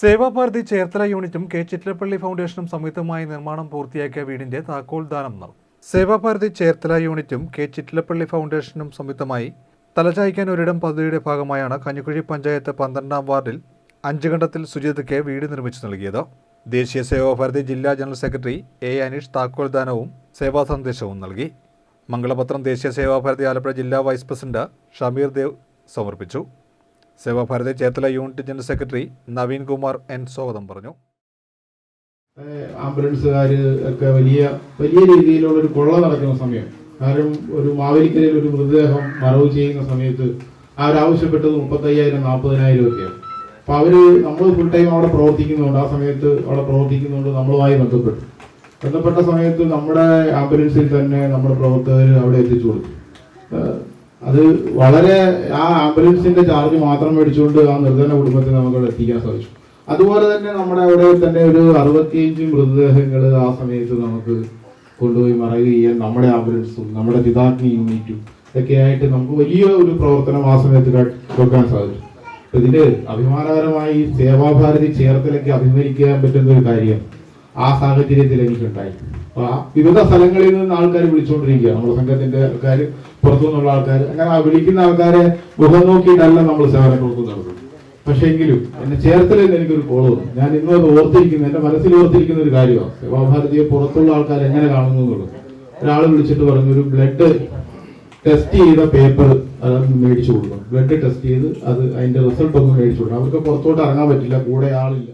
സേവാഭാരതി ചേർത്തല യൂണിറ്റും കെ ചിറ്റലപ്പള്ളി ഫൗണ്ടേഷനും സംയുക്തമായി നിർമ്മാണം പൂർത്തിയാക്കിയ വീടിന്റെ താക്കോൽ ദാനം നടന്നു. സേവാഭാരതി ചേർത്തല യൂണിറ്റും കെ ചിറ്റലപ്പള്ളി ഫൗണ്ടേഷനും സംയുക്തമായി തലചായ്ക്കാൻ ഒരിടം പദ്ധതിയുടെ ഭാഗമായാണ് കഞ്ഞിക്കുഴി പഞ്ചായത്ത് പന്ത്രണ്ടാം വാർഡിൽ അഞ്ചുകണ്ടത്തിൽ സുജിതയ്ക്ക് വീട് നിർമ്മിച്ചു നൽകിയത്. ദേശീയ സേവാഭാരതി ജില്ലാ ജനറൽ സെക്രട്ടറി എ അനീഷ് താക്കോൽ ദാനവും സേവാ സന്ദേശവും നൽകി. മംഗളപത്രം ദേശീയ സേവാഭാരതി ആലപ്പുഴ ജില്ലാ വൈസ് പ്രസിഡന്റ് ഷമീർ ദേവ് സമർപ്പിച്ചു. Sevabharathi Cherthala unit general secretary Naveen Kumar N സ്വാഗതം പറഞ്ഞു. ആംബുലൻസുകാർ ഒക്കെ വലിയ വലിയ രീതിയിലുള്ള ഒരു കൊള്ള നടക്കുന്ന സമയം. കാരണം ഒരു മാവേലിക്കരയിൽ ഒരു മൃതദേഹം മറവ് ചെയ്യുന്ന സമയത്ത് അവരാവശ്യപ്പെട്ടത് മുപ്പത്തയ്യായിരം നാൽപ്പതിനായിരം ഒക്കെയാണ് അപ്പൊ അവർ നമ്മൾ ഫുൾ ടൈം അവിടെ പ്രവർത്തിക്കുന്നുണ്ട്. ആ സമയത്ത് അവിടെ പ്രവർത്തിക്കുന്നുണ്ട്. നമ്മളുമായി ബന്ധപ്പെട്ടു. ബന്ധപ്പെട്ട സമയത്ത് നമ്മുടെ ആംബുലൻസിൽ തന്നെ നമ്മുടെ പ്രവർത്തകർ അവിടെ എത്തിച്ചു കൊടുത്തു. അത് വളരെ ആ ആംബുലൻസിന്റെ ചാർജ് മാത്രം മേടിച്ചുകൊണ്ട് ആ നിർധന കുടുംബത്തെ നമുക്ക് എത്തിക്കാൻ സാധിച്ചു. അതുപോലെ തന്നെ നമ്മുടെ അവിടെ തന്നെ ഒരു അറുപത്തിയഞ്ച് മൃതദേഹങ്ങൾ ആ സമയത്ത് നമുക്ക് കൊണ്ടുപോയി മറവ് ചെയ്യാൻ നമ്മുടെ ആംബുലൻസും നമ്മുടെ ചിതാഗ്നി യൂണിറ്റും ഒക്കെ ആയിട്ട് നമുക്ക് വലിയ ഒരു പ്രവർത്തനം ആ സമയത്ത് കൊടുക്കാൻ സാധിച്ചു. ഇതിൽ അഭിമാനകരമായി സേവാഭാരതി ചേർത്തലൊക്കെ അഭിമുഖിക്കാൻ പറ്റുന്ന ഒരു കാര്യം ആ സാഹചര്യത്തിൽ എനിക്കുണ്ടായി വിവിധ സ്ഥലങ്ങളിൽ നിന്ന് ആൾക്കാർ വിളിച്ചുകൊണ്ടിരിക്കുക നമ്മുടെ സംഘത്തിന്റെ ആൾക്കാർ പുറത്തുനിന്നുള്ള ആൾക്കാർ അങ്ങനെ ആ വിളിക്കുന്ന ആൾക്കാരെ മുഖം നോക്കിയിട്ടല്ല നമ്മൾ സേവനം കൊടുക്കുന്നത് പക്ഷെ എങ്കിലും എന്നെ ചേർത്തലിൽ എനിക്കൊരു കോൾ വന്നു. ഞാൻ ഇന്നും അത് ഓർത്തിരിക്കുന്ന. എന്റെ മനസ്സിൽ ഓർത്തിരിക്കുന്ന ഒരു കാര്യമാണ്. സേവാഭാരതിയെ പുറത്തുള്ള ആൾക്കാർ എങ്ങനെ കാണുന്നു എന്നുള്ളത്. ഒരാൾ വിളിച്ചിട്ട് പറഞ്ഞു ഒരു ബ്ലഡ് ടെസ്റ്റ് ചെയ്ത പേപ്പർ മേടിച്ചു കൊടുക്കണം. ബ്ലഡ് ടെസ്റ്റ് ചെയ്ത് അത് അതിന്റെ റിസൾട്ട് ഒന്ന് മേടിച്ചു കൊടുക്കണം. അവർക്ക് പുറത്തോട്ട് ഇറങ്ങാൻ പറ്റില്ല. കൂടെ ആളില്ല.